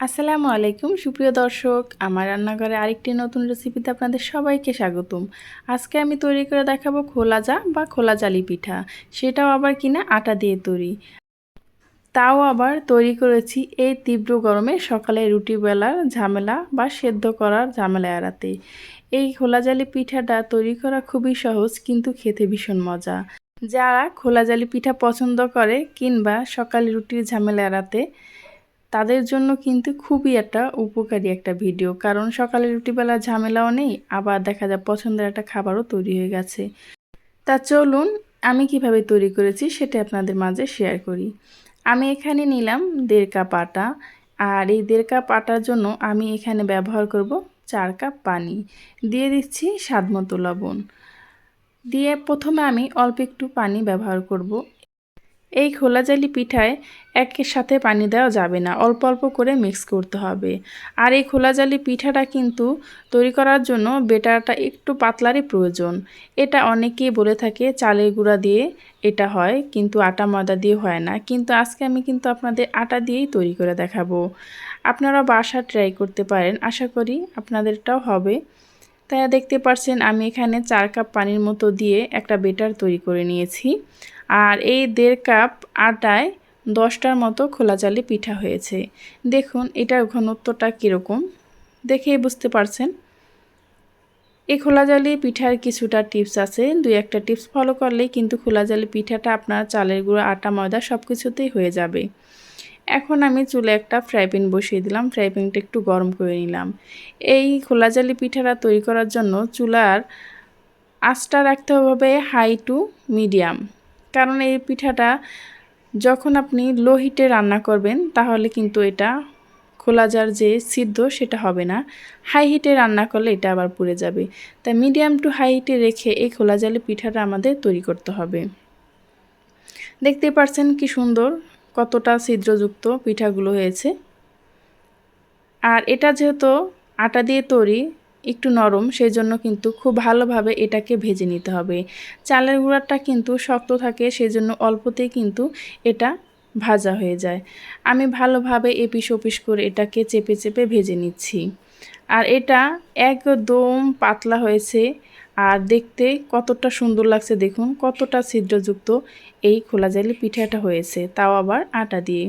আসসালামু আলাইকুম, সুপ্রিয় দর্শক। আমার রান্নাঘরে আরেকটি নতুন রেসিপিতে আপনাদের সবাইকে স্বাগতম। আজকে আমি তৈরি করে দেখাবো খোলা জা বা খোলা জালি পিঠা। সেটাও আবার কিনা আটা দিয়ে তৈরি। তাও আবার তৈরি করেছি এই তীব্র গরমে সকালে রুটি বেলার ঝামেলা বা সেদ্ধ করার ঝামেলা এড়াতে। এই খোলা জালি পিঠাটা তৈরি করা খুবই সহজ, কিন্তু খেতে ভীষণ মজা। যারা খোলা জালি পিঠা পছন্দ করে কিংবা সকালে রুটির ঝামেলা এড়াতে তাদের জন্য কিন্তু খুবই একটা উপকারী একটা ভিডিও। কারণ সকালে রুটিবেলা ঝামেলাও নেই, আবার দেখা যায় পছন্দের একটা খাবারও তৈরি হয়ে গেছে। তা চলুন, আমি কীভাবে তৈরি করেছি সেটা আপনাদের মাঝে শেয়ার করি। আমি এখানে নিলাম দেড় কাপ আটা, আর এই দেড় কাপ আটার জন্য আমি এখানে ব্যবহার করব চার কাপ পানি। দিয়ে দিচ্ছি স্বাদ মতো লবণ। দিয়ে প্রথমে আমি অল্প একটু পানি ব্যবহার করব। এই খোলা জালি পিঠায় একের সাথে পানি দেওয়া যাবে না। অল্প অল্প করে মিক্স করতে হবে। আর এই খোলা জালি পিঠাটা কিন্তু তৈরি করার জন্য বেটারটা একটু পাতলারই প্রয়োজন। এটা অনেকেই বলে থাকে, চালের গুঁড়া দিয়ে এটা হয়, কিন্তু আটা ময়দা দিয়ে হয় না। কিন্তু আজকে আমি কিন্তু আপনাদের আটা দিয়েই তৈরি করে দেখাবো। আপনারা বাসা ট্রাই করতে পারেন, আশা করি আপনাদেরটাও হবে। তাই দেখতে পাচ্ছেন, আমি এখানে চার কাপ পানির মতো দিয়ে একটা বেটার তৈরি করে নিয়েছি। আর এই দেড় কাপ আটায় দশটার মতো খোলা জালি পিঠা হয়েছে। দেখুন, এটার ঘনত্বটা কীরকম। দেখেই বুঝতে পারছেন? এই খোলা জালি পিঠার কিছুটা টিপস আছে। দুই একটা টিপস ফলো করলেই কিন্তু খোলা জালি পিঠাটা আপনার চালের গুঁড়ো, আটা, ময়দা সব কিছুতেই হয়ে যাবে। এখন আমি চুলে একটা ফ্রাই প্যান বসিয়ে দিলাম। ফ্রাই প্যানটা একটু গরম করে নিলাম। এই খোলা জালি পিঠাটা তৈরি করার জন্য চুলার আঁচটা রাখতে হবে হাই টু মিডিয়াম। কারণ এই পিঠাটা যখন আপনি লো হিটে রান্না করবেন, তাহলে কিন্তু এটা খোলা যার যে সিদ্ধ সেটা হবে না। হাই হিটে রান্না করলে এটা আবার পুড়ে যাবে। তাই মিডিয়াম টু হাই হিটে রেখে এই খোলা জালি পিঠাটা আমাদের তৈরি করতে হবে। দেখতে পাচ্ছেন কি সুন্দর, কতটা ছিদ্রযুক্ত পিঠাগুলো হয়েছে। আর এটা যেহেতু আটা দিয়ে তৈরি একটু নরম সেই জন্য কিন্তু খুব ভালোভাবে এটাকে ভেজে নিতে হবে। চালের গুঁড়াটা কিন্তু শক্ত থাকে সেই জন্য অল্পতেই কিন্তু এটা ভাজা হয়ে যায়। আমি ভালোভাবে এপিস ওপিস করে এটাকে চেপে চেপে ভেজে নিচ্ছি। আর এটা একদম পাতলা হয়েছে, আর দেখতে কতটা সুন্দর লাগছে দেখুন, কতটা ছিদ্রযুক্ত এই খোলা জালি পিঠাটা হয়েছে, তাও আবার আটা দিয়ে।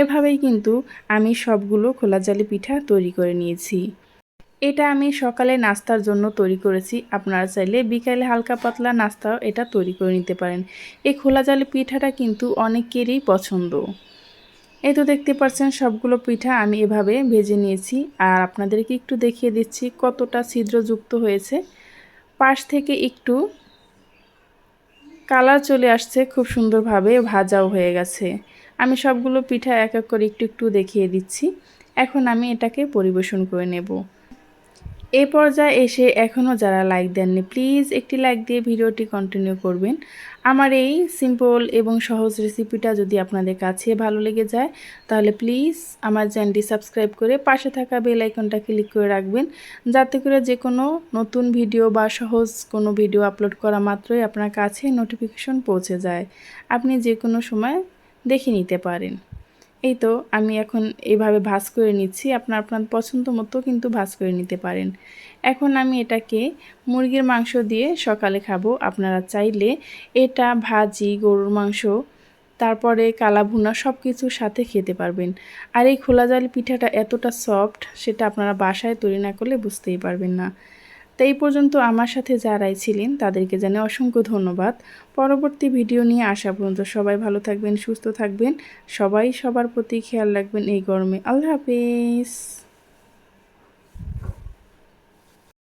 এভাবেই কিন্তু আমি সবগুলো খোলা জালি পিঠা তৈরি করে নিয়েছি। এটা আমি সকালে নাস্তার জন্য তৈরি করেছি। আপনারা চাইলে বিকালে হালকা পাতলা নাস্তাও এটা তৈরি করে নিতে পারেন। এই খোলা জালি পিঠাটা কিন্তু অনেকেরই পছন্দ। এই তো দেখতে পাচ্ছেন সবগুলো পিঠা আমি এভাবে ভেজে নিয়েছি। আর আপনাদেরকে একটু দেখিয়ে দিচ্ছি কতটা ছিদ্রযুক্ত হয়েছে। পাশ থেকে একটু কালার চলে আসছে, খুব সুন্দরভাবে ভাজাও হয়ে গেছে। আমি সবগুলো পিঠা এক এক করে একটু একটু দেখিয়ে দিচ্ছি। এখন আমি এটাকে পরিবেশন করে নেব। এই পর্যায়ে এসে এখনও যারা লাইক দেননি প্লিজ একটি লাইক দিয়ে ভিডিওটি কন্টিনিউ করবেন। আমার এই সিম্পল এবং সহজ রেসিপিটা যদি আপনাদের কাছে ভালো লেগে যায়, তাহলে প্লিজ আমার চ্যানেলটি সাবস্ক্রাইব করে পাশে থাকা বেল আইকনটা ক্লিক করে রাখবেন, যাতে করে যে কোনো নতুন ভিডিও বা সহজ কোনো ভিডিও আপলোড করা মাত্রই আপনার কাছে নোটিফিকেশন পৌঁছে যায়। আপনি যে কোনো সময় দেখে নিতে পারেন। এই তো আমি এখন এইভাবে ভাজ করে নিচ্ছি। আপনার আপনার পছন্দ মতো কিন্তু ভাজ করে নিতে পারেন। এখন আমি এটাকে মুরগির মাংস দিয়ে সকালে খাব। আপনারা চাইলে এটা ভাজি, গরুর মাংস, তারপরে কালা ভুনা সব কিছুর সাথে খেতে পারবেন। আর এই খোলা জাল পিঠাটা এতটা সফট, সেটা আপনারা বাসায় তৈরি না করলে বুঝতেই পারবেন না। তো এই পর্যন্ত আমার সাথে যারাই ছিলেন, তাদেরকে জানে অসংখ্য ধন্যবাদ। পরবর্তী ভিডিও নিয়ে আসা পর্যন্ত সবাই ভালো থাকবেন, সুস্থ থাকবেন। সবাই সবার প্রতি খেয়াল রাখবেন এই গরমে। আল্লাহ হাফিজ।